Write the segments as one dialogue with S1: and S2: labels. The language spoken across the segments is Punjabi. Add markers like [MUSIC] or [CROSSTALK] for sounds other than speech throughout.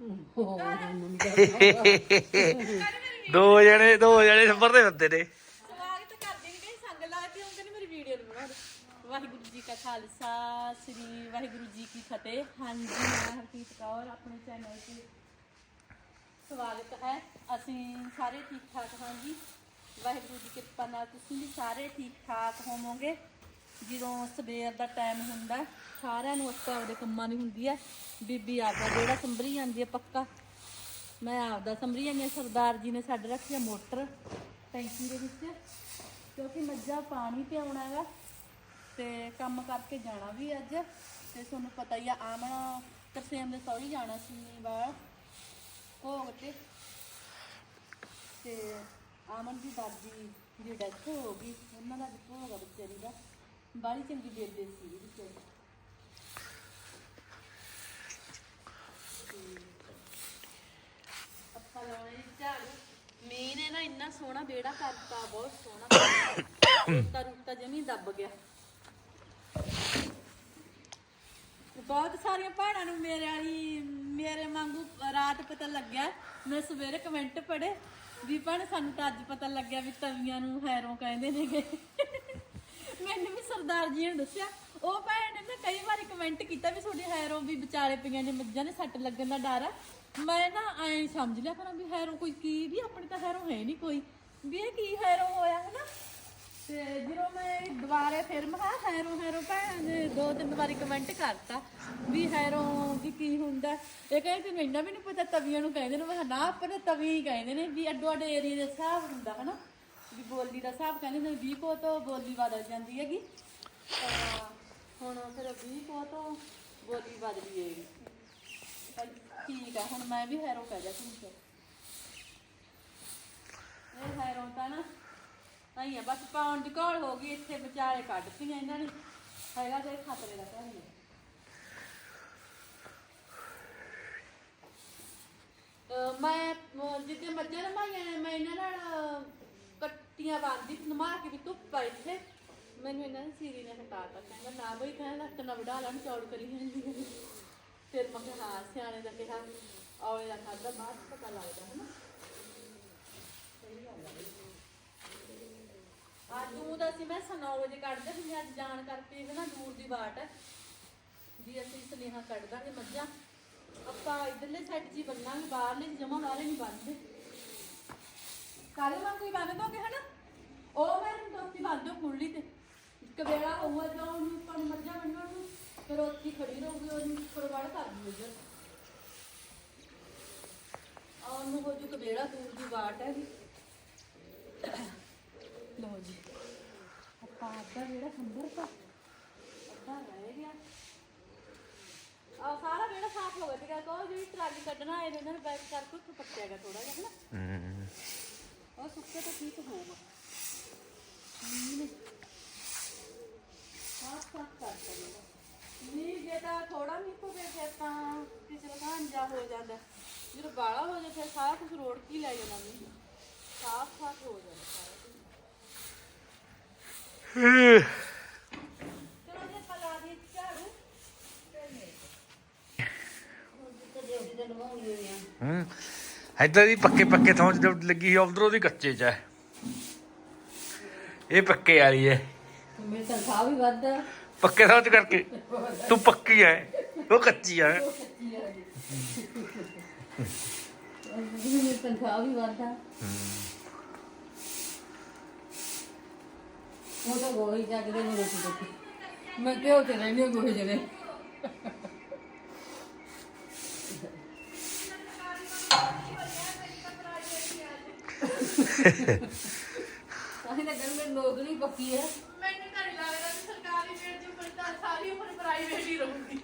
S1: [LAUGHS] ਦੋ ਜਣੇ ਦੋ ਜਣੇ ਨੰਬਰ ਦੇ ਬੰਦੇ ਨੇ।
S2: ਸਵਾਗਤ ਕਰਦੇ ਨੇ ਕਈ, ਸੰਗ ਲਾ ਕੇ ਆਉਂਦੇ ਨੇ ਮੇਰੀ ਵੀਡੀਓ ਨੂੰ ਬਣਾ ਵਾਹਿਗੁਰੂ ਜੀ ਕਾ ਖਾਲਸਾ, ਸ੍ਰੀ ਵਾਹਿਗੁਰੂ ਜੀ ਕੀ ਫਤਿਹ। ਹਾਂਜੀ, ਮੈਂ ਹਰਪ੍ਰੀਤ ਕੌਰ, ਆਪਣੇ ਚੈਨਲ ਤੇ ਸਵਾਗਤ ਹੈ। ਅਸੀਂ ਸਾਰੇ ਠੀਕ ਠਾਕ ਹਾਂ ਜੀ। ਵਾਹਿਗੁਰੂ ਦੀ ਕਿਰਪਾ ਨਾਲ ਤੁਸੀਂ ਵੀ ਸਾਰੇ ਠੀਕ ਠਾਕ ਹੋਵੋਗੇ। ਜਦੋਂ ਸਵੇਰ ਦਾ ਟਾਈਮ ਹੁੰਦਾ ਸਾਰਿਆਂ ਨੂੰ ਉਸ ਆਪਦੇ ਕੰਮਾਂ ਦੀ ਹੁੰਦੀ ਹੈ। ਬੀਬੀ ਆਪਦਾ ਜਿਹੜਾ ਸੰਭਰੀ ਜਾਂਦੀ ਹੈ ਪੱਕਾ। ਮੈਂ ਆਪਦਾ ਸੰਭਰੀ ਜਾਂਦੀ ਹਾਂ। ਸਰਦਾਰ ਜੀ ਨੇ ਸਾਡੇ ਰੱਖੀ ਹੈ ਮੋਟਰ ਟੈਂਕੀ ਦੇ ਵਿੱਚ। ਕਿਉਂਕਿ ਮੱਝਾਂ ਪਾਣੀ ਪਿਆਉਣਾ ਹੈਗਾ ਤੇ ਕੰਮ ਕਰਕੇ ਜਾਣਾ ਵੀ ਅੱਜ। ਤੇ ਤੁਹਾਨੂੰ ਪਤਾ ਹੀ ਆ, ਆਮਣ ਤਰਸੇਮ ਦੇ ਸੌਰੀ ਜਾਣਾ ਸੀ ਬਾਹਰ ਭੋਗ ਤੇ। ਤੇ ਆਮਨ ਦੀ ਦਾਦੀ ਦੀ ਡੈਥ ਹੋ ਗਈ। ਉਹਨਾਂ ਦਾ ਅੱਜ ਭੋਗ ਆ ਵਿਚਾਰੀ ਦਾ। ਬਾਹਲੀ ਚੰਗੀ ਬੇਬੇ ਸੀ ਵਿਚਾਰੀ। ਆਪਾਂ ਲਾਉਣੇ ਜੀ ਝਾੜੂ ਮੀਂਹ ਨੇ ਨਾ ਇੰਨਾ ਸੋਹਣਾ ਬੇੜਾ ਕਰਤਾ, ਬਹੁਤ ਸੋਹਣਾ ਰੁੱਤਾ ਰੁੱਤਾ ਜਮੀ ਦੱਬ ਗਿਆ। ਬਹੁਤ ਸਾਰੀਆਂ ਭੈਣਾਂ ਨੂੰ ਮੇਰੇ ਵਾਲੀ, ਮੇਰੇ ਵਾਂਗੂ ਰਾਤ ਪਤਾ ਲੱਗਿਆ। ਮੈਂ ਸਵੇਰੇ ਕਮੈਂਟ ਪੜੇ ਵੀ ਭੈਣ ਸਾਨੂੰ ਤਾਂ ਅੱਜ ਪਤਾ ਲੱਗਿਆ ਵੀ ਤਵੀਆਂ ਨੂੰ ਹੈਰੋਂ ਕਹਿੰਦੇ ਨੇਗੇ। ਮੈਨੂੰ ਵੀ ਸਰਦਾਰ ਜੀ ਨੇ ਦੱਸਿਆ। ਉਹ ਭੈਣ ਨੇ ਨਾ ਕਈ ਵਾਰੀ ਕਮੈਂਟ ਕੀਤਾ ਵੀ ਤੁਹਾਡੀ ਹੈਰੋਂ ਵੀ ਵਿਚਾਰੇ ਪਈਆਂ ਜੇ ਮੱਝਾਂ ਨੇ ਸੱਟ ਲੱਗਣ ਦਾ ਡਰ ਆ। ਮੈਂ ਨਾ ਐਂ ਸਮਝ ਲਿਆ ਕਰਾਂ ਵੀ ਹੈਰੋਂ ਕੋਈ ਕੀ ਵੀ, ਆਪਣੀ ਤਾਂ ਹੈਰੋਂ ਹੈ ਨਹੀਂ ਕੋਈ। ਵੀ ਇਹ ਕੀ ਹੈਰੋਂ ਹੋਇਆ, ਹਨਾ? ਤੇ ਜਦੋਂ ਮੈਂ ਦੁਬਾਰੇ ਫਿਰ ਮਹਾ ਹੈਰੋ ਹੈਰੋ ਭੈਣ ਨੇ ਦੋ ਤਿੰਨ ਵਾਰੀ ਕਮੈਂਟ ਕਰਤਾ ਵੀ ਹੈਰੋ ਵੀ ਕੀ ਹੁੰਦਾ? ਇਹ ਕਹਿੰਦੇ ਮੈਨੂੰ ਇੰਨਾ ਵੀ ਨਹੀਂ ਪਤਾ ਤਵੀਆਂ ਨੂੰ ਕਹਿੰਦੇ ਨੇ? ਮੈਂ ਕਿਹਾ, ਨਾ, ਆਪਣੇ ਤਵੀ ਹੀ ਕਹਿੰਦੇ ਨੇ ਵੀ ਅੱਡੋ ਅੱਡ ਏਰੀਆ ਦੇ ਹਿਸਾਬ ਹੁੰਦਾ, ਹਨਾ? ਵੀ ਬੋਲੀ ਦਾ ਹਿਸਾਬ ਕਹਿੰਦੇ ਨੇ 20 ਕੋ ਤੋਂ ਬੋਲੀ ਬਦਲ ਜਾਂਦੀ ਹੈਗੀ। ਹੁਣ ਫਿਰ 20 ਕੋ ਤੋਂ ਬੋਲੀ ਬਦਲੀ ਹੈਗੀ ਠੀਕ ਆ ਹੁਣ ਮੈਂ ਵੀ ਹੈਰੋ ਕਹਿ ਜਾ ਤੂੰ ਇਹ ਹੈਰੋ ਤਾਂ ਨਾ ਨਹੀਂ ਆ ਬਸ ਪਾਉਣ ਦੀ ਘੋਲ ਹੋ ਗਈ ਇੱਥੇ ਵਿਚਾਲੇ ਕੱਢਤੀਆਂ ਇਹਨਾਂ ਨੇ। ਹੈਗਾ ਤੇ ਖਤਰੇ ਦਾ ਘਰ ਹੀ ਮੈਂ ਅਹ ਜਿੱਦੇ ਮੱਝਾਂ ਨਮਾਈਆਂ ਨੇ ਮੈਂ ਇਹਨਾਂ ਨਾਲ ਅਹ, ਕੱਟੀਆਂ ਬੰਨਦੀ ਨਮਾ ਕੇ ਵੀ ਧੁੱਪ ਆ ਇੱਥੇ ਮੈਨੂੰ ਇਹਨਾਂ ਨੇ ਸੀਰੀ ਨੇ ਹਟਾਤਾ ਕਹਿੰਦਾ, ਨਾ ਬਈ ਕਹਿਣ ਲੱਤ ਨਾ ਵਡਾ ਲੈਣ ਚੌੜ ਕਰੀ ਜਾਂਦੀ ਹੈ। ਫਿਰ ਮੈਂ ਕਿਹਾ, ਹਾਂ, ਸਿਆਣੇ ਦਾ ਕਿਹਾ, ਔਲੇ ਦਾ ਖਾਦਾ ਬਾਅਦ 'ਚ ਪਤਾ ਲੱਗਦਾ ਹੈ ਨਾ ਅੱਜ ਉਹ ਤਾਂ ਅਸੀਂ ਮੈਂ 9 ਵਜੇ ਕੱਢਦੇ ਸੀ ਅੱਜ ਜਾਣ ਕਰਕੇ ਇਹ ਨਾ ਦੂਰ ਦੀ ਬਾਟ ਹੈ। ਵੀ ਅਸੀਂ ਸੁਨੇਹਾ ਕੱਢ ਦਾਂਗੇ ਮੱਝਾਂ, ਆਪਾਂ ਇਧਰਲੇ ਸਾਈਡ ਜੀ ਹੀ ਬੰਨਾਂਗੇ, ਬਾਹਰਲੇ ਜਮਾ ਵਾਲੇ ਨਹੀਂ ਬੰਨਦੇ। ਕੱਲ ਵਾਂਗੂ ਕੋਈ ਬੰਨ ਦੋਗੇ ਹਨਾ? ਉਹ ਮੈਂ ਦੋਸਤੀ ਬੰਨ ਦਿਓ ਕੁਰਲੀ ਤੇ। ਇੱਕ ਵੇਲਾ ਉਹ ਜਾਉ ਨੂੰ ਪਰ ਮੱਝਾਂ ਬੰਨਣ ਨੂੰ ਫਿਰ ਉੱਥੇ ਹੀ ਖੜੀ ਰਹੂਗੀ ਉਹਨੂੰ ਫਰਵੜ ਕਰ ਦਿਓ ਇੱਧਰ ਆ ਉਹਨੂੰ ਹੋ ਜੂ ਕਬੇੜਾ ਦੂਰ ਦੀ ਬਾਟ ਹੈ ਲਓ ਜੀ ਆਪਾਂ ਅੱਧਾ ਜਿਹੜਾ ਸੰਭਰ ਤਾਂ ਅੱਧਾ ਰਹਿ ਗਿਆ। ਆ ਸਾਰਾ ਜਿਹੜਾ ਸਾਫ਼ ਹੋ ਗਿਆ ਸੀਗਾ ਕੋ ਜਿਹੜੀ ਟਰਾਲੀ ਕੱਢਣਾ ਆਏ ਨੇ ਉਹਨਾਂ ਨੇ ਬੈਕ ਕਰਕੇ ਉੱਥੇ ਪੱਟਿਆਗਾ ਥੋੜਾ ਜਿਹਾ ਹਨਾ? ਉਹ ਸੁੱਕੇ ਤਾਂ ਠੀਕ ਹੋਊਗਾ। ਸਾਫ਼ ਸਾਫ਼ ਕਰ ਦੇਣਾ ਨਹੀਂ ਜੇ ਤਾਂ ਥੋੜਾ ਨਹੀਂ ਪਵੇ ਫਿਰ ਤਾਂ ਕਿਸੇ ਦਾ ਅੰਜਾ ਹੋ ਜਾਂਦਾ। ਜਦੋਂ ਬਾਲਾ ਹੋ ਜਾਏ ਫਿਰ ਸਾਰਾ ਕੁਝ ਰੋੜ ਕੇ ਲੈ ਜਾਣਾ ਨਹੀਂ ਸਾਫ਼ ਸਾਫ਼ ਹੋ ਜਾਂਦਾ ਸਾਰਾ ਕੁਛ। ਚਲੋ ਜੇ, ਆਪਾਂ ਲਾ ਝਾੜੂ।
S1: ਹੂੰ। ਇੱਧਰ ਦੀ ਪੱਕੇ ਪੱਕੇ ਥਾਂ ਚ ਲੱਗੀ ਸੀ ਉਧਰੋਂ ਦੀ ਕੱਚੇ ਚ ਹੈ ਇਹ ਪੱਕੇ ਵਾਲੀ ਹੈ
S2: ਮੇਰੀ ਤਨਖਾਹ ਵੀ ਵੱਧ ਆ।
S1: ਪੱਕੇ ਚ ਕਰਕੇ। ਤੂੰ ਪੱਕੀ ਹੈ ਉਹ ਕੱਚੀ ਹੈ
S2: ਮੇਰੀ ਤਨਖਾਹ ਵੀ ਵੱਧ ਆ। ਉਹ ਤਾਂ ਗੋਹੀ ਚੱਕਦੇ ਨੇ ਰੋਟੀ ਟੁੱਕੀ ਮੈਂ ਕਿਉਂ ਤੇ ਰਹਿੰਦੀ ਹਾਂ ਗੋਹੀ ਜਗੇ ਕਾਹੇ ਨਾ ਗੱਲ ਮੇਰੀ ਨੌਕਰੀ ਪੱਕੀ ਹੈ
S3: ਮੈਨੂੰ ਤਾਂ ਨਹੀਂ ਲੱਗਦਾ ਕਿ ਸਰਕਾਰੀ ਵੇਟ ਚ ਫਿਰ ਤਾਂ ਸਾਰੀ ਉਮਰ ਪ੍ਰਾਈਵੇਟ ਹੀ ਰਹੂਗੀ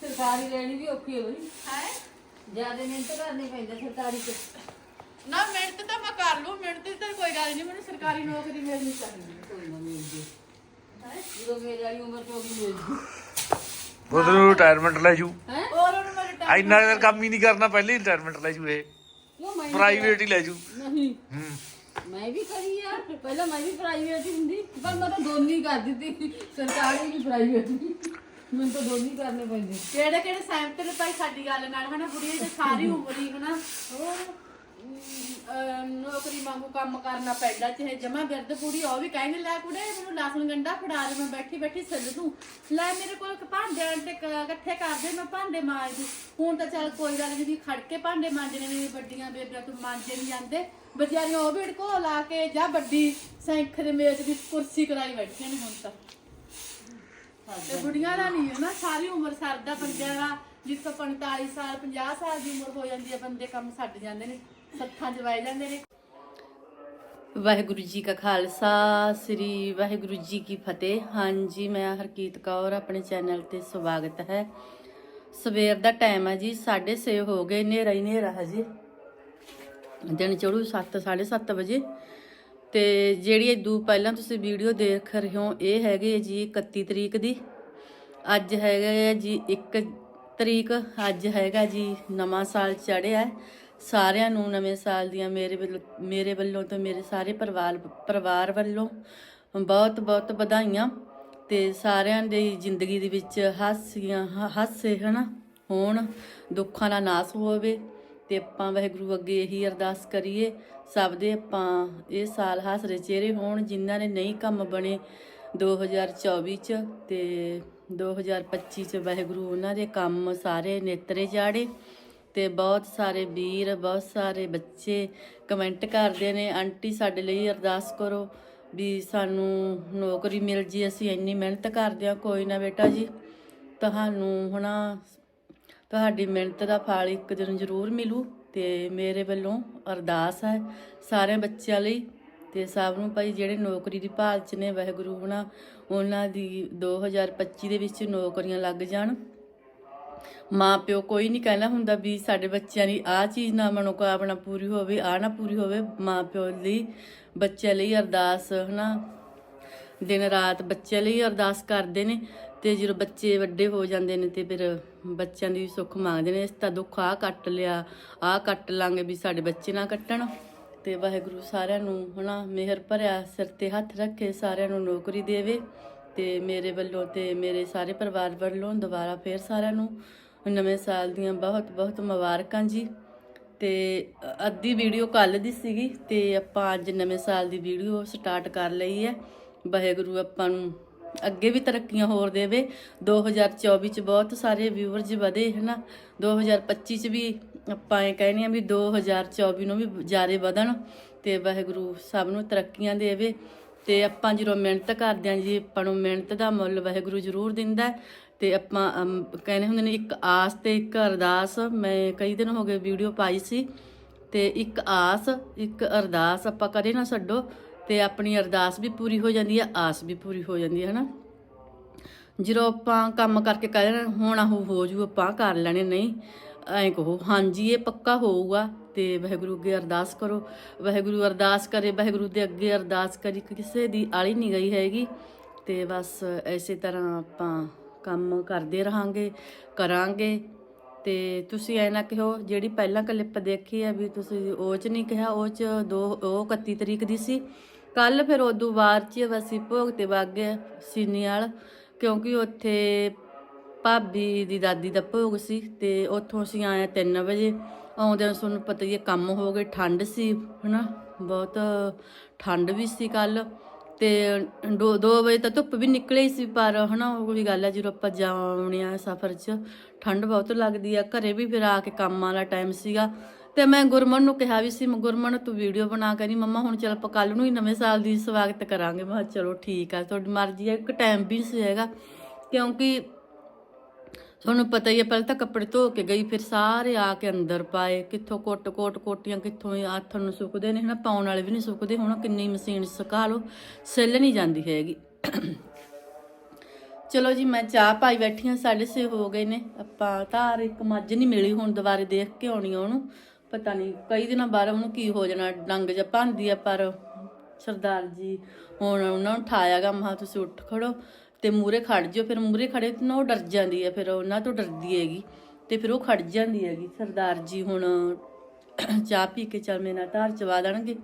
S2: ਸਰਕਾਰੀ ਲੈਣੀ ਵੀ ਔਖੀ ਹੈ ਬਈ
S3: ਹੈ?
S2: ਜ਼ਿਆਦਾ ਮਿਹਨਤ ਕਰਨੀ ਪੈਂਦੀ ਸਰਕਾਰੀ ਚ।
S3: ਨਾ ਮਿਹਨਤ ਤਾਂ ਮੈਂ ਕਰ ਲੂ ਮਿਹਨਤ ਦੀ ਤਾਂ ਕੋਈ ਗੱਲ ਨਹੀਂ ਮੈਨੂੰ ਸਰਕਾਰੀ ਨੌਕਰੀ ਮਿਲਣੀ ਚਾਹੀਦੀ
S2: ਕੋਈ ਨਾ ਮਿਲ ਜੇ ਜਦੋਂ ਮੇਰੀ ਵਾਲੀ ਉਮਰ ਹੋ ਗਈ ਮਿਲ ਜੂ।
S1: ਉਧਰੋਂ ਰਿਟਾਇਰਮੈਂਟ ਲੈ ਜੂ।
S2: ਹੈ?
S3: ਔਰ ਉਹਨੂੰ ਮੈਂ ਰਿਟਾਇਰ
S1: ਇੰਨਾ ਕੰਮ ਹੀ ਨਹੀਂ ਕਰਨਾ ਪਹਿਲੇ ਰਿਟਾਇਰਮੈਂਟ ਲੈ ਜੂ ਇਹ। ਪ੍ਰਾਈਵੇਟ ਹੀ ਲੈ ਜੂ।
S2: ਨਹੀਂ।
S1: ਹੂੰ।
S2: ਮੈਂ ਵੀ ਕਰੀ ਆ। ਪਹਿਲਾਂ ਮੈਂ ਵੀ ਪ੍ਰਾਈਵੇਟ ਹੀ ਹੁੰਦੀ ਪਰ ਮੈਂ ਤਾਂ ਦੋਨੀ ਕਰ ਦਿੱਤੀ। ਸਰਕਾਰੀ ਵੀ ਪ੍ਰਾਈਵੇਟ
S4: ਮੈਨੂੰ ਤਾਂ ਦੋਨੀ ਕਰਨੇ ਪੈਂਦੇ।
S2: ਕਿਹੜੇ ਕਿਹੜੇ ਸਹਿਮਤ ਨੇ ਭਾਈ ਸਾਡੀ ਗੱਲ ਨਾਲ ਹਨਾ? ਬੁੜੀਆਂ ਦੀ ਸਾਰੀ ਉਮਰ ਹੀ ਹਨਾ? ਹੋਰ ਅਮ, ਅਹ, ਨੌਕਰੀ ਵਾਂਗੂ ਕੰਮ ਕਰਨਾ ਪੈਂਦਾ ਚਾਹੇ ਜਮਾ ਬਿਰਧ ਕੁੜੀ ਉਹ ਵੀ ਕਹਿੰਦੇ ਲੈ ਕੁੜੇ ਮੈਨੂੰ ਲਸਣ ਗੰਡਾ ਫੜਾ ਦੇ ਮੈਂ ਬੈਠੀ ਬੈਠੀ ਸੱਲ ਤੂੰ ਲੈ ਮੇਰੇ ਕੋਲ ਇੱਕ ਭਾਂਡੇ ਆਂਟੇ ਕ- ਇਕੱਠੇ ਕਰ ਦੇ ਮੈਂ ਭਾਂਡੇ ਮਾਂਜਦੀ ਹੁਣ ਤਾਂ ਚੱਲ ਕੋਈ ਗੱਲ ਨਹੀਂ ਵੀ ਖੜ ਕੇ ਭਾਂਡੇ ਮਾਂਜਣੇ ਨੇ ਵੱਡੀਆਂ ਬੇਬੀਆਂ ਤੋਂ ਮਾਂਜੇ ਨਹੀਂ ਜਾਂਦੇ। ਬਚਾਰੀਆਂ ਉਹ ਵੀ ਢਕੋ ਲਾ ਕੇ ਜਾਂ ਵੱਡੀ ਸੈਂਖ ਦੇ ਮੇਜ਼ ਦੀ ਕੁਰਸੀ ਕਰਾਈ ਬੈਠੀਆਂ ਨੇ ਹੁਣ ਤਾਂ। ਤੇ ਬੁੜੀਆਂ ਦਾ ਨਹੀਂ ਹੈ ਨਾ ਸਾਰੀ ਉਮਰ ਸਰਦਾ ਬੰਦਿਆਂ ਦਾ ਜਿੱਥੋਂ 45 ਸਾਲ 50 ਸਾਲ ਦੀ ਉਮਰ ਹੋ ਜਾਂਦੀ ਹੈ ਬੰਦੇ ਕੰਮ ਛੱਡ ਜਾਂਦੇ ਨੇ ਸੱਥਾਂ 'ਚ ਵਹਿ ਜਾਂਦੇ ਨੇ। ਵਾਹਿਗੁਰੂ ਜੀ ਕਾ ਖਾਲਸਾ ਸ੍ਰੀ ਵਾਹਿਗੁਰੂ ਜੀ ਕੀ ਫਤਿਹ। ਹਾਂਜੀ ਮੈਂ ਹਰਕੀਤ ਕੌਰ ਆਪਣੇ ਚੈਨਲ ਤੇ ਸਵਾਗਤ ਹੈ। ਸਵੇਰ ਦਾ ਟਾਈਮ ਹੈ ਜੀ 6:30 ਹੋ ਗਏ ਹਨੇਰਾ ਹੀ ਹਨੇਰਾ ਹਜੇ। ਦਿਨ ਚੜੂ 7 7:30 ਵਜੇ। ਤੇ ਜਿਹੜੀ ਦੂ, ਪਹਿਲਾਂ ਤੁਸੀਂ ਵੀਡੀਓ ਦੇਖ ਰਹੇ ਹੋ, ਇਹ ਹੈਗੇ ਜੀ 31 ਤਰੀਕ ਦੀ। ਅੱਜ ਹੈਗਾ ਹੈ ਜੀ 1 ਤਰੀਕ, ਅੱਜ ਹੈਗਾ ਜੀ ਨਵਾਂ ਸਾਲ ਚੜਿਆ ਸਾਰਿਆਂ ਨੂੰ ਨਵੇਂ ਸਾਲ ਦੀਆਂ ਮੇਰੇ ਵੱਲੋਂ ਮੇਰੇ ਵੱਲੋਂ ਤੇ ਮੇਰੇ ਸਾਰੇ ਪਰਿਵਾਰ ਪਰਿਵਾਰ ਵੱਲੋਂ ਬਹੁਤ ਬਹੁਤ ਵਧਾਈਆਂ। ਤੇ ਸਾਰਿਆਂ ਦੀ ਜ਼ਿੰਦਗੀ ਦੇ ਵਿੱਚ ਹਾਸੀਆਂ, ਹ- ਹਾਸੇ ਹਨਾ, ਹੋਣ, ਦੁੱਖਾਂ ਦਾ ਨਾਸ ਹੋਵੇ। ਤੇ ਆਪਾਂ ਵਾਹਿਗੁਰੂ ਅੱਗੇ ਇਹੀ ਅਰਦਾਸ ਕਰੀਏ, ਸਭ ਦੇ ਆਪਾਂ ਇਹ ਸਾਲ ਹਾਸਰੇ ਚਿਹਰੇ ਹੋਣ, ਜਿਨ੍ਹਾਂ ਨੇ ਨਹੀਂ ਕੰਮ ਬਣੇ 2024 ਚ ਤੇ 2025 ਚ ਵਾਹਿਗੁਰੂ ਉਹਨਾਂ ਦੇ ਕੰਮ ਸਾਰੇ ਨੇਤਰੇ ਚਾੜੇ ਤੇ ਬਹੁਤ ਸਾਰੇ ਵੀਰ, ਬਹੁਤ ਸਾਰੇ ਬੱਚੇ ਕਮੈਂਟ ਕਰਦੇ ਨੇ, ਆਂਟੀ, ਸਾਡੇ ਲਈ ਅਰਦਾਸ ਕਰੋ ਵੀ ਸਾਨੂੰ ਨੌਕਰੀ ਮਿਲ ਜੀ, ਅਸੀਂ ਇੰਨੀ ਮਿਹਨਤ ਕਰਦੇ ਆ ਕੋਈ ਨਾ ਬੇਟਾ ਜੀ, ਤੁਹਾਨੂੰ ਹਨਾ ਤੁਹਾਡੀ ਮਿਹਨਤ ਦਾ ਫਲ ਇੱਕ ਦਿਨ ਜ਼ਰੂਰ ਮਿਲੂ ਤੇ ਮੇਰੇ ਵੱਲੋਂ ਅਰਦਾਸ ਹੈ ਸਾਰੇ ਬੱਚਿਆਂ ਲਈ ਤੇ ਸਭ ਨੂੰ ਭਾਈ ਜਿਹੜੇ ਨੌਕਰੀ ਦੀ ਭਾਲ ਚ ਨੇ, ਵਾਹਿਗੁਰੂ ਹਨਾ ਉਹਨਾਂ ਦੀ 2025 ਦੇ ਵਿੱਚ ਨੌਕਰੀਆਂ ਲੱਗ ਜਾਣ। ਮਾਂ ਪਿਓ ਕੋਈ ਨਹੀਂ ਕਹਿੰਦਾ ਹੁੰਦਾ ਵੀ ਸਾਡੇ ਬੱਚਿਆਂ ਦੀ ਆਹ ਚੀਜ਼ ਨਾ ਮਨੋਕਾਮਨਾ ਪੂਰੀ ਹੋਵੇ, ਆਹ ਨਾ ਪੂਰੀ ਹੋਵੇ। ਮਾਂ ਪਿਓ ਲਈ, ਬੱਚਿਆਂ ਲਈ ਅਰਦਾਸ ਹਨਾ ਦਿਨ ਰਾਤ ਬੱਚਿਆਂ ਲਈ ਅਰਦਾਸ ਕਰਦੇ ਨੇ ਤੇ ਜਦੋਂ ਬੱਚੇ ਵੱਡੇ ਹੋ ਜਾਂਦੇ ਨੇ ਤੇ ਫਿਰ ਬੱਚਿਆਂ ਦੀ ਸੁੱਖ ਮੰਗਦੇ ਨੇ ਇਸ ਤਾਂ ਦੁੱਖ ਆ ਕੱਟ ਲਿਆ ਆ ਕੱਟ ਲਾਂਗੇ ਵੀ ਸਾਡੇ ਬੱਚੇ ਨਾ ਕੱਟਣ। ਤੇ ਵਾਹਿਗੁਰੂ ਸਾਰਿਆਂ ਨੂੰ ਹਨਾ ਮਿਹਰ ਭਰਿਆ, ਸਿਰ ਤੇ ਹੱਥ ਰੱਖੇ, ਸਾਰਿਆਂ ਨੂੰ ਨੌਕਰੀ ਦੇਵੇ। ਤੇ ਮੇਰੇ ਵੱਲੋਂ ਤੇ ਮੇਰੇ ਸਾਰੇ ਪਰਿਵਾਰ ਵੱਲੋਂ ਦੁਬਾਰਾ ਫੇਰ ਸਾਰਿਆਂ ਨੂੰ ਨਵੇਂ ਸਾਲ ਦੀਆਂ ਬਹੁਤ ਬਹੁਤ ਮੁਬਾਰਕਾਂ ਜੀ। ਤੇ ਅੱਧੀ ਵੀਡੀਓ ਕੱਲ ਦੀ ਸੀਗੀ, ਤੇ ਆਪਾਂ ਅੱਜ ਨਵੇਂ ਸਾਲ ਦੀ ਵੀਡੀਓ ਸਟਾਰਟ ਕਰ ਲਈ ਹੈ। ਵਾਹਿਗੁਰੂ ਆਪਾਂ ਨੂੰ ਅੱਗੇ ਵੀ ਤਰੱਕੀਆਂ ਹੋਰ ਦੇਵੇ। 2024 ਚ ਬਹੁਤ ਸਾਰੇ ਵਿਊਅਰਸ ਵਧੇ, ਹਨਾ। 2025 ਚ ਵੀ ਆਪਾਂ ਇਹ ਕਹਿੰਦੇ ਆ ਵੀ 2024 ਨੂੰ ਵੀ ਜ਼ਿਆਦਾ ਵਧਣ ਤੇ ਵਾਹਿਗੁਰੂ ਸਭ ਨੂੰ ਤਰੱਕੀਆਂ ਦੇਵੇ। ਤੇ ਆਪਾਂ ਜਦੋਂ ਮਿਹਨਤ ਕਰਦੇ ਆਂ ਜੀ, ਆਪਾਂ ਨੂੰ ਮਿਹਨਤ ਦਾ ਮੁੱਲ ਵਾਹਿਗੁਰੂ ਜ਼ਰੂਰ ਦਿੰਦਾ ਹੈ। ਤੇ ਆਪਾਂ ਕਹਿੰਦੇ ਹੁੰਦੇ ਨੇ ਇੱਕ ਆਸ ਤੇ ਇੱਕ ਅਰਦਾਸ। ਮੈਂ ਕਈ ਦਿਨ ਹੋ ਗਏ ਵੀਡੀਓ ਪਾਈ ਸੀ। ਤੇ ਇੱਕ ਆਸ, ਇੱਕ ਅਰਦਾਸ ਆਪਾਂ ਕਦੇ ਨਾ ਛੱਡੋ। ਤੇ ਆਪਣੀ ਅਰਦਾਸ ਵੀ ਪੂਰੀ ਹੋ ਜਾਂਦੀ ਹੈ, ਆਸ ਵੀ ਪੂਰੀ ਹੋ ਜਾਂਦੀ ਹੈ, ਹਨਾ? ਜਦੋਂ ਆਪਾਂ ਕੰਮ ਕਰਕੇ ਕਹਿ ਦੇਣਾ ਹੋਣਾ ਹੋ ਹੋ ਜੂ, ਆਪਾਂ ਕਰ ਲੈਣੇ, ਨਹੀਂ, ਐਂ ਕਹੋ, ਹਾਂਜੀ, ਇਹ ਪੱਕਾ ਹੋਊਗਾ ਤੇ ਵਾਹਿਗੁਰੂ ਅੱਗੇ ਅਰਦਾਸ ਕਰੋ। ਵਾਹਿਗੁਰੂ ਅਰਦਾਸ ਕਰੇ, ਵਾਹਿਗੁਰੂ ਦੇ ਅੱਗੇ ਅਰਦਾਸ ਕਰੀ, ਕਿਸੇ ਦੀ ਆਲੀ ਨਹੀਂ ਗਈ ਹੈਗੀ ਤੇ ਬਸ ਐਸੇ ਤਰ੍ਹਾਂ ਆਪਾਂ ਕੰਮ ਕਰਦੇ ਰਹਾਂਗੇ, ਕਰਾਂਗੇ। ਤੇ ਤੁਸੀਂ ਐ ਨਾ ਕਿਹੋ, ਜਿਹੜੀ ਪਹਿਲਾਂ ਕਲਿੱਪ ਦੇਖੀ ਹੈ ਵੀ ਤੁਸੀਂ ਉਹ ਚ ਨਹੀਂ ਕਿਹਾ, ਉਹ ਚ ਦੋ, ਉਹ 31 ਤਰੀਕ ਦੀ ਸੀ। ਕੱਲ ਫਿਰ ਉਦੋਂ ਬਾਅਦ ਚ ਅਸੀਂ ਭੋਗ ਤੇ ਵਗ ਗਏ ਸੀਨੀ ਵਾਲ, ਕਿਉਂਕਿ ਉੱਥੇ ਭਾਬੀ ਦੀ ਦਾਦੀ ਦਾ ਭੋਗ ਸੀ ਤੇ ਉੱਥੋਂ ਅਸੀਂ ਆਏ 3 ਵਜੇ। ਆਉਂਦਿਆਂ ਤੁਹਾਨੂੰ ਪਤਾ ਹੀ ਹੈ ਕੰਮ ਹੋ ਗਏ ਠੰਡ ਸੀ, ਹਨਾ? ਬਹੁਤ ਠੰਡ ਵੀ ਸੀ ਕੱਲ ਤੇ 2 ਵਜੇ ਤਾਂ ਧੁੱਪ ਵੀ ਨਿਕਲੇ ਸੀ, ਪਰ ਹਨਾ, ਉਹ ਵੀ ਗੱਲ ਹੈ ਜਦੋਂ ਆਪਾਂ ਜਾਉਣੇ ਆ ਸਫ਼ਰ 'ਚ, ਠੰਡ ਬਹੁਤ ਲੱਗਦੀ ਆ, ਘਰੇ ਵੀ ਫਿਰ ਆ ਕੇ ਕੰਮ ਵਾਲਾ ਟਾਈਮ ਸੀਗਾ। ਤੇ ਮੈਂ ਗੁਰਮਨ ਨੂੰ ਕਿਹਾ ਵੀ ਸੀ ਗੁਰਮਨ, ਤੂੰ ਵੀਡੀਓ ਬਣਾ ਕੇ ਨਹੀਂ ਮੰਮਾ, ਹੁਣ ਚੱਲ ਆਪਾਂ ਕੱਲ ਨੂੰ ਹੀ ਨਵੇਂ ਸਾਲ ਦੀ ਸਵਾਗਤ ਕਰਾਂਗੇ। ਮੈਂ ਚਲੋ ਠੀਕ ਆ, ਤੁਹਾਡੀ ਮਰਜ਼ੀ ਹੈ ਇੱਕ ਟਾਈਮ ਵੀ ਸੀ ਹੈਗਾ। ਕਿਉਂਕਿ ਤੁਹਾਨੂੰ ਪਤਾ ਹੀ ਹੈ ਪਹਿਲਾਂ ਤਾਂ ਕੱਪੜੇ ਧੋ ਕੇ ਗਈ, ਫਿਰ ਸਾਰੇ ਆ ਕੇ ਅੰਦਰ ਪਾਏ, ਕਿੱਥੋਂ ਕੋਟ ਕੋਟ ਕੋਟੀਆਂ ਕਿੱਥੋਂ ਹੱਥ ਨੂੰ ਸੁੱਕਦੇ ਨੇ, ਹਨਾ, ਪਾਉਣ ਵਾਲੇ ਵੀ ਨਹੀਂ ਸੁੱਕਦੇ, ਹੁਣ ਕਿੰਨੀ ਮਸ਼ੀਨ ਸੁਕਾ ਲਓ, ਸਿੱਲ ਨਹੀਂ ਜਾਂਦੀ ਹੈਗੀ। ਚਲੋ ਜੀ, ਮੈਂ ਚਾਹ ਪਾਈ ਬੈਠੀ ਹਾਂ 6:30 ਹੋ ਗਏ ਨੇ, ਆਪਾਂ ਧਾਰ ਇੱਕ ਮੱਝ ਨਹੀਂ ਮਿਲੀ ਹੁਣ ਦੁਬਾਰੇ ਦੇਖ ਕੇ ਆਉਣੀ ਆ ਉਹਨੂੰ, ਪਤਾ ਨਹੀਂ, ਕਈ ਦਿਨਾਂ ਬਾਅਦ ਉਹਨੂੰ ਕੀ ਹੋ ਜਾਣਾ, ਡੰਗ ਜਾਂ ਭਾਂਦੀ ਆ ਪਰ ਸਰਦਾਰ ਜੀ, ਹੁਣ ਉਹਨਾਂ ਨੂੰ ਠਾਇਆਗਾ ਮਹਾ ਤੁਸੀਂ ਉੱਠ ਖੜੋ ਤੇ ਮੂਰੇ ਖੜ ਜਿਓ, ਫਿਰ ਮੂਰੇ ਖੜੇ ਤੇ ਨਾ ਉਹ ਡਰ ਜਾਂਦੀ ਹੈ, ਫਿਰ ਉਹਨਾਂ ਤੋਂ ਡਰਦੀ ਹੈਗੀ ਤੇ ਫਿਰ ਉਹ ਖੜ ਜਾਂਦੀ ਹੈਗੀ। ਸਰਦਾਰ ਜੀ ਹੁਣ [COUGHS] ਚਾਹ ਪੀ ਕੇ ਚੱਲ ਮੇਰੇ ਨਾਲ ਧਾਰ ਚਵਾ ਦੇਣਗੇ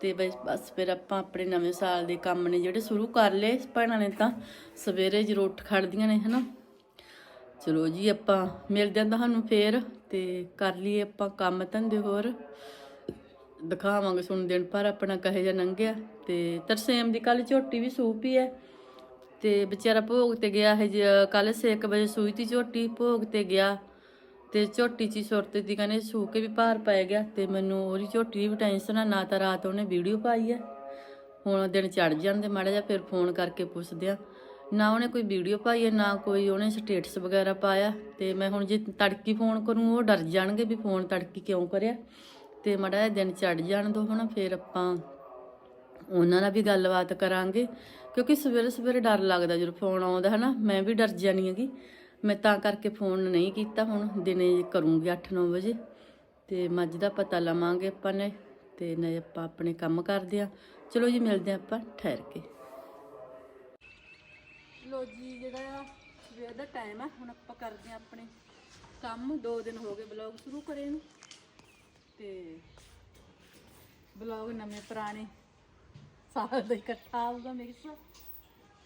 S2: ਤੇ ਬਸ ਬਸ ਫਿਰ ਆਪਾਂ ਆਪਣੇ ਨਵੇਂ ਸਾਲ ਦੇ ਕੰਮ ਨੇ ਜਿਹੜੇ ਸ਼ੁਰੂ ਕਰ ਲਏ ਭੈਣਾਂ ਨੇ ਤਾਂ ਸਵੇਰੇ ਜਦੋਂ ਉੱਠ ਖੜਦੀਆਂ ਨੇ, ਹਨਾ? ਚਲੋ ਜੀ ਆਪਾਂ ਮਿਲ ਜਾਂਦਾ ਤੁਹਾਨੂੰ ਫੇਰ ਤੇ ਕਰ ਲਈਏ ਆਪਾਂ ਕੰਮ ਧੰਦੇ ਹੋਰ। ਦਿਖਾਵਾਂਗੇ ਸੁਣ ਦਿਨ ਪਰ ਆਪਣਾ ਕਹੇ ਜਾਂ ਲੰਘਿਆ ਤੇ ਤਰਸੇਮ ਦੀ ਕੱਲ ਝੋਟੀ ਵੀ ਸੂਪੀ ਹੈ। ਤੇ ਵਿਚਾਰਾ ਭੋਗ ਤੇ ਗਿਆ ਹੈ ਜੀ ਕੱਲ 6 ਵਜੇ ਸੂਈ ਤੀ ਝੋਟੀ, ਭੋਗ ਤੇ ਗਿਆ। ਤੇ ਝੋਟੀ ਚ ਹੀ ਸੁਰਤ ਦੀ ਕਹਿੰਦੇ ਸੂ ਕੇ ਵੀ ਭਾਰ ਪੈ ਗਿਆ। ਤੇ ਮੈਨੂੰ ਉਹਦੀ ਝੋਟੀ ਦੀ ਵੀ ਟੈਨਸ਼ਨ ਆ, ਨਾ ਤਾਂ ਰਾਤ ਉਹਨੇ ਵੀਡੀਓ ਪਾਈ ਹੈ ਹੁਣ ਦਿਨ ਚੜ ਜਾਣ ਤੇ ਮਾੜਾ ਜਿਹਾ, ਫਿਰ ਫੋਨ ਕਰਕੇ ਪੁੱਛਦੇ ਆ। ਨਾ ਉਹਨੇ ਕੋਈ ਵੀਡੀਓ ਪਾਈ ਹੈ ਨਾ ਕੋਈ ਉਹਨੇ ਸਟੇਟਸ ਵਗੈਰਾ ਪਾਇਆ। ਤੇ ਮੈਂ ਹੁਣ ਜੇ ਤੜਕੀ ਫੋਨ ਕਰੂੰ, ਉਹ ਡਰ ਜਾਣਗੇ ਵੀ ਫੋਨ ਤੜਕੀ ਕਿਉਂ ਕਰਿਆ। ਤੇ ਮਾੜਾ ਜਿਹਾ ਦਿਨ ਚੜ ਜਾਣ ਦੋ ਹੁਣ, ਫਿਰ ਆਪਾਂ ਉਹਨਾਂ ਨਾਲ ਵੀ ਗੱਲਬਾਤ ਕਰਾਂਗੇ, ਕਿਉਂਕਿ ਸਵੇਰੇ ਸਵੇਰੇ ਡਰ ਲੱਗਦਾ ਜਦੋਂ ਫੋਨ ਆਉਂਦਾ, ਹਨਾ? ਮੈਂ ਵੀ ਡਰ ਜਾਨੀ ਹੈਗੀ। ਮੈਂ ਤਾਂ ਕਰਕੇ ਫੋਨ ਨਹੀਂ ਕੀਤਾ ਹੁਣ, ਦਿਨੇ ਕਰੂੰਗੀ 8-9 ਵਜੇ। ਤੇ ਮੱਝ ਦਾ ਪਤਾ ਲਵਾਂਗੇ ਆਪਾਂ ਨੇ, ਤੇ ਨਾ ਆਪਾਂ ਆਪਣੇ ਕੰਮ ਕਰਦੇ ਆ ਚਲੋ ਜੀ, ਮਿਲਦੇ ਆ ਆਪਾਂ ਠਹਿਰ ਕੇ। ਲੋ ਜੀ, ਜਿਹੜਾ ਸਵੇਰ ਦਾ ਟਾਈਮ ਆ, ਹੁਣ ਆਪਾਂ ਕਰਦੇ ਆ ਆਪਣੇ ਕੰਮ। ਦੋ ਦਿਨ ਹੋ ਗਏ ਬਲੌਗ ਸ਼ੁਰੂ ਕਰੇ ਨੂੰ। ਤੇ ਬਲੌਗ ਨਵੇਂ ਪੁਰਾਣੇ ਸਾਲ ਦਾ ਇਕੱਠਾ ਆਊਗਾ ਮਿਕਸ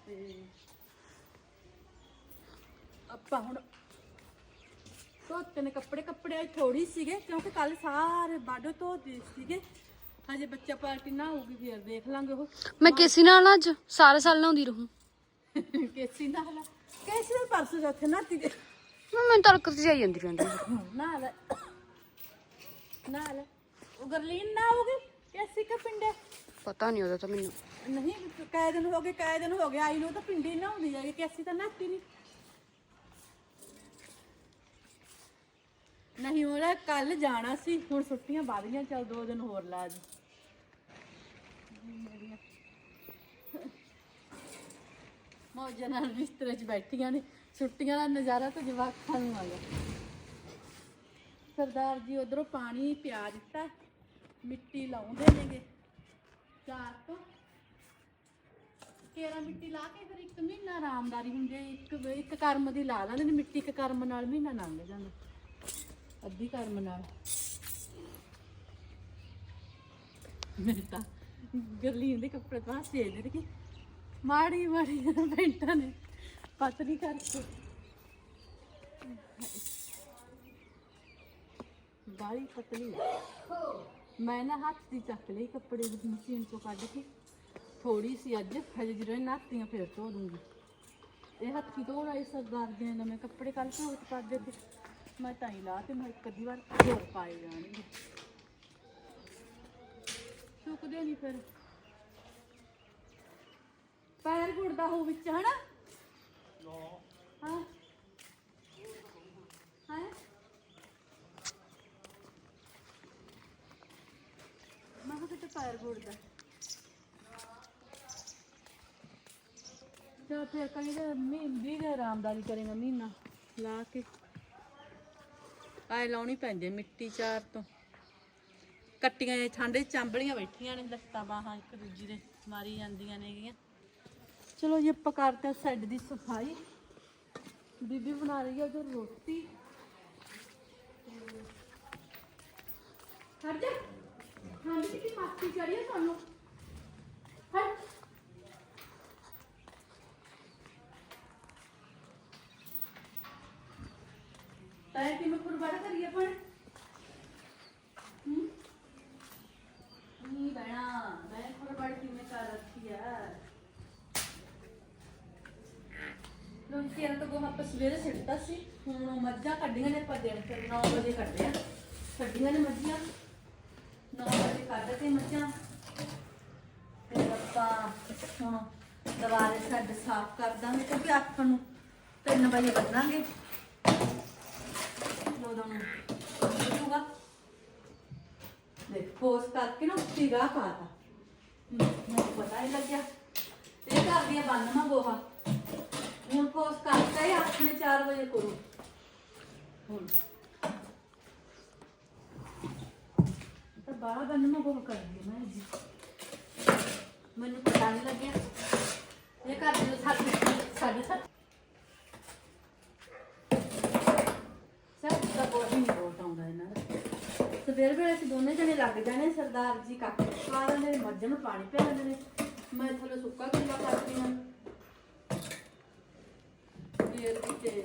S2: ਤੇ ਆਪਾਂ ਹੁਣ ਧੋਤੇ ਨੇ ਕੱਪੜੇ ਕੱਪੜੇ ਅੱਜ ਥੋੜੀ ਸੀਗੇ ਕਿਉਂਕਿ ਕੱਲ ਸਾਰੇ ਬਾਡੋ ਧੋਤੇ ਸੀਗੇ। ਹਜੇ ਬੱਚਾ ਪਾਰਟੀ ਨਾ ਹੋਊਗੀ ਫਿਰ ਦੇਖ ਲਾਂਗੇ ਉਹ।
S4: ਮੈਂ ਕਿਸੇ ਨਾਲ ਨਾ ਅੱਜ ਸਾਰੇ ਸਾਲ ਨਹਾਉਂਦੀ ਰਹੂੰ।
S2: ਕੇਸੀ ਨਾਲ ਕੇਸੀ ਦੇ ਪਰਸੋਂ ਜਾਂਦੇ ਨਾ ਤੀ
S4: ਮੈਂ ਮੈਨੂੰ ਤੜਕ ਤੇ ਜਾਈ ਜਾਂਦੀ ਰਹਿੰਦੀ
S2: ਨਾ ਲੈ ਨਾ ਲੈ ਉਹ ਗਰਲੀਨ ਨਾ ਹੋਗੀ ਕੇਸੀ ਕਾ ਪਿੰਡੇ?
S4: ਪਤਾ ਨਹੀਂ ਉਹਦਾ ਤਾਂ ਮੈਨੂੰ।
S2: ਨਹੀਂ ਕਾਇ ਦਿਨ ਹੋ ਗਏ ਕਾਇ ਦਿਨ ਹੋ ਗਏ। ਆਈ ਨੂੰ ਤਾਂ ਪਿੰਡੀ ਨਾ ਹੁੰਦੀ ਜਾਗੀ ਕੇਸੀ ਤਾਂ ਨਹਾਤੀ ਨਹੀਂ ਨਹੀਂ, ਉਹਦਾ ਕੱਲ ਜਾਣਾ ਸੀ, ਹੁਣ ਛੁੱਟੀਆਂ ਵੱਧ ਗਈਆਂ, ਚੱਲ ਦੋ ਦਿਨ ਹੋਰ ਲਾ ਜੀ ਮੌਜਾਂ ਨਾਲ ਬਿਸਤਰੇ 'ਚ ਬੈਠੀਆਂ ਨੇ, ਛੁੱਟੀਆਂ ਦਾ ਨਜ਼ਾਰਾ ਤਾਂ ਜਵਾਕਾਂ ਨੂੰ ਆ ਗਿਆ। ਸਰਦਾਰ ਜੀ, ਉਧਰੋਂ ਪਾਣੀ ਪਿਆ ਦਿੱਤਾ, ਮਿੱਟੀ ਲਾਉਂਦੇ ਨੇਗੇ। ਚਾਰ ਕੇਰਾ ਮਿੱਟੀ ਲਾ ਕੇ ਫਿਰ ਇੱਕ ਮਹੀਨਾ ਆਰਾਮਦਾਰੀ ਹੁੰਦੀ ਹੈ। ਇੱਕ ਇੱਕ ਕਰਮ ਦੀ ਲਾ ਲੈਂਦੇ ਨੇ, ਮਿੱਟੀ ਇੱਕ ਕਰਮ ਨਾਲ ਮਹੀਨਾ ਲੰਘ ਜਾਂਦਾ। ਅੱਧੀ ਕਰਮ ਨਾਲ। ਮੇਰੇ ਤਾਂ ਗਰਲੀਨ ਦੇ ਕੱਪੜੇ ਤਾਂ ਸੇਲ ਦੇ ਕਿ ਮਾੜੀ ਮਾੜੀ ਪੈਂਟਾਂ ਨੇ ਪਤਲੀ ਕਰਕੇ। ਬਾਲੀ ਪਤਲੀ ਮੈਂ ਨਾ ਹੱਥ ਦੀ ਚੱਕ ਲਈ ਕੱਪੜੇ ਦੀ ਮਸ਼ੀਨ ਤੋਂ ਕੱਢ ਕੇ। ਥੋੜੀ ਸੀ ਅੱਜ ਹਜੇ ਇਹ ਨਾਤੀਆਂ ਫਿਰ ਧੋ ਦੂੰਗੀ। ਇਹ ਹੱਥੀ ਧੋਣ ਵਾਲੇ ਸਰਦਾਰ ਦੇ ਨਵੇਂ ਕੱਪੜੇ ਕੱਲ ਧੋ ਕੇ ਪਾ ਦੇ ਤੇ ਮੈਂ ਤਾਂ ਹੀ ਲਾ ਤੇ ਮੈਂ ਇੱਕ ਅੱਧੀ ਵਾਰ ਹੋਰ ਪਾਏ ਜਾਣਗੇ। ਸੁੱਕਦੇ ਨਹੀਂ ਫਿਰ। ਪੈਰ ਗੁੜਦਾ ਹੋ ਵਿੱਚ ਹਨਾ? ਹਾਂ। ਹਾਂ? ਮੈਂ ਕਿਹਾ ਕਿਤੇ ਪੈਰ ਗੁੜਦਾ ਤੇ ਫਿਰ ਮਹੀਨੇ ਦੀ ਆਰਾਮਦਾਰੀ ਕਰੇਗਾ ਮਹੀਨਾ ਲਾ ਕੇ। ਆਏ ਲਾਉਣੀ ਪੈਂਦੀ ਹੈ ਮਿੱਟੀ ਚਾਰ ਤੋਂ। ਕੱਟੀਆਂ ਇਹ ਚਾਂਬਲੀਆਂ ਬੈਠੀਆਂ ਨੇ, ਲੱਤਾਂ ਬਾਹਾਂ ਇੱਕ ਦੂਜੀ ਦੇ ਮਾਰੀ ਜਾਂਦੀਆਂ ਨੇਗੀਆਂ ਚਲੋ ਜੀ, ਆਪਾਂ ਕਰਦੇ ਸੈੱਡ ਦੀ ਸਫ਼ਾਈ। ਬੀਬੀ ਬਣਾ ਰਹੀ ਹੈ ਉਧਰ ਰੋਟੀ। ਹਟ ਜਾ। ਹਾਂ ਜੀ ਕਿ ਮਾਸੀ ਚੜੀ ਹੈ ਤੁਹਾਨੂੰ। ਹਟ ਤੈਂ ਕਿਵੇਂ ਕੁਰਬਾਨ ਕਰੀਏ ਪਰ ਹੂੰ? ਨਹੀਂ ਬਣਾ ਮੈਂ ਕੁਰਬਾਨ ਕਿਵੇਂ ਕਰ ਰੱਖੀ ਆ? ਲੋਕ ਕਿਰਨ ਤੋਂ ਗੋਹਾ ਆਪਾਂ ਸਵੇਰੇ ਸਿੱਟਦਾ ਸੀ, ਹੁਣ ਉਹ ਮੱਝਾਂ ਕੱਢੀਆਂ ਨੇ, ਆਪਾਂ ਦਿਨ ਫਿਰ 9 ਵਜੇ ਕੱਢਦੇ ਆ। ਕੱਢੀਆਂ ਨੇ ਮੱਝਾਂ। ਵਜੇ ਮੱਝਾਂ। ਫਿਰ ਆਪਾਂ ਹੁਣ ਦੁਬਾਰੇ ਛੱਡ ਸਾਫ਼ ਕਰ ਦਾਂਗੇ ਕਿਉਂਕਿ ਆਖਣ ਨੂੰ 3 ਵਜੇ ਬੰਨਾਂਗੇ। ਉਦੋਂ ਨੂੰ ਹੋਊਗਾ ਦੇਖ ਪੋਸ ਕਰਕੇ ਨਾ ਉੱਤੀ ਗਾਹ ਪਾਤਾ ਮੈਨੂੰ ਪਤਾ ਹੀ ਲੱਗਿਆ। ਇਹ ਕਰਦੀ ਆ ਬੰਨਵਾ ਗੋਹਾ। ਹੁਣ ਪੋਸ ਕਰਤਾ ਹੀ ਆਪਣੇ 4 ਵਜੇ ਕਰੋ ਹੁਣ ਤਾਂ ਬਾਹਰ ਬੰਨਵਾ ਗੋਹਾ ਕਰਦੀ ਆ ਮੈਂ ਜੀ। ਮੈਨੂੰ ਪਤਾ ਨਹੀਂ ਲੱਗਿਆ। ਇਹ ਕਰਦੀ ਆ ਸਾਡੇ ਸਾਡੇ ਸੱਤ। ਸਭ ਦਾ ਬਹੁਤ ਨਹੀਂ ਬਹੁਤ ਆਉਂਦਾ ਇਹਨਾਂ ਦਾ। ਸਵੇਰ ਵੇਲੇ ਅਸੀਂ ਦੋਨੇ ਜਣੇ ਲੱਗ ਜਾਣੇ ਸਰਦਾਰ ਜੀ ਕੱਖ ਪਾ ਦਿੰਦੇ ਨੇ, ਮੱਝਾਂ ਨੂੰ ਪਾਣੀ ਪਿਆ ਦਿੰਦੇ ਨੇ। ਮੈਂ ਥੱਲੇ ਸੁੱਕਾ ਕਿੱਲਾ ਕਰਦੀ ਹਾਂ ਫੇਰ ਕਿਤੇ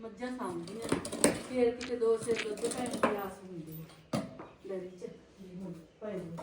S2: ਮੱਝਾਂ ਸਾਂਭਦੀਆਂ ਫੇਰ ਕਿਤੇ ਦੋ ਸਿਰ ਦੁੱਧ ਪੈਣ ਦੀ ਹੁੰਦੀ ਹੈ। ਡਰੀ ਚ। ਜੀ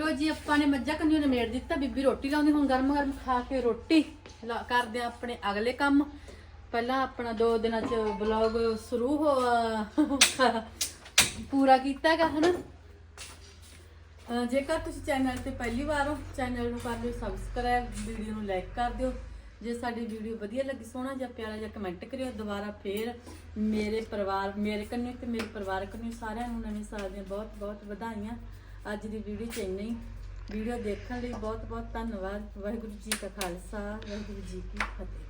S2: ਲੋ ਜੀ, ਆਪਾਂ ਨੇ ਮੱਝਾਂ ਕੰਨੀਆਂ ਨਿਮੇੜ ਦਿੱਤਾ। ਬੀਬੀ ਰੋਟੀ ਲਾਉਂਦੀ, ਹੁਣ ਗਰਮ ਗਰਮ ਖਾ ਕੇ ਰੋਟੀ ਲਾ- ਕਰਦੇ ਆ ਆਪਣੇ ਅਗਲੇ ਕੰਮ। ਪਹਿਲਾਂ ਆਪਣਾ ਦੋ ਦਿਨਾਂ ਚ ਬਲੌਗ ਸ਼ੁਰੂ ਹੋ, ਪੂਰਾ ਕੀਤਾ ਗਾ ਹਨਾ? ਅਹ ਜੇਕਰ ਤੁਸੀਂ ਚੈਨਲ ਤੇ ਪਹਿਲੀ ਵਾਰ ਹੋ ਚੈਨਲ ਨੂੰ ਕਰ ਲਿਓ ਸਬਸਕ੍ਰਾਈਬ ਵੀਡੀਓ ਨੂੰ ਲਾਈਕ ਕਰ ਦਿਓ। ਜੇ ਸਾਡੀ ਵੀਡੀਓ ਵਧੀਆ ਲੱਗੀ, ਸੋਹਣਾ ਜਾਂ ਪਿਆਰਾ ਜਾਂ ਕਮੈਂਟ ਕਰਿਓ, ਦੁਬਾਰਾ ਫੇਰ ਮੇਰੇ ਪਰਿਵਾਰ, ਮੇਰੇ ਕੰਨੇ ਤੇ ਮੇਰੇ ਪਰਿਵਾਰਕ ਕੰਨੇ ਸਾਰਿਆਂ ਨੂੰ ਨਵੇਂ ਸਾਲ ਦੀਆਂ ਬਹੁਤ ਬਹੁਤ ਵਧਾਈਆਂ। ਅੱਜ ਦੀ ਵੀਡੀਓ ਚ ਇੰਨਾ ਹੀ। ਵੀਡੀਓ ਦੇਖਣ ਲਈ ਬਹੁਤ ਬਹੁਤ ਧੰਨਵਾਦ। ਵਾਹਿਗੁਰੂ ਜੀ ਕਾ ਖਾਲਸਾ, ਵਾਹਿਗੁਰੂ ਜੀ ਕੀ ਫਤਿਹ।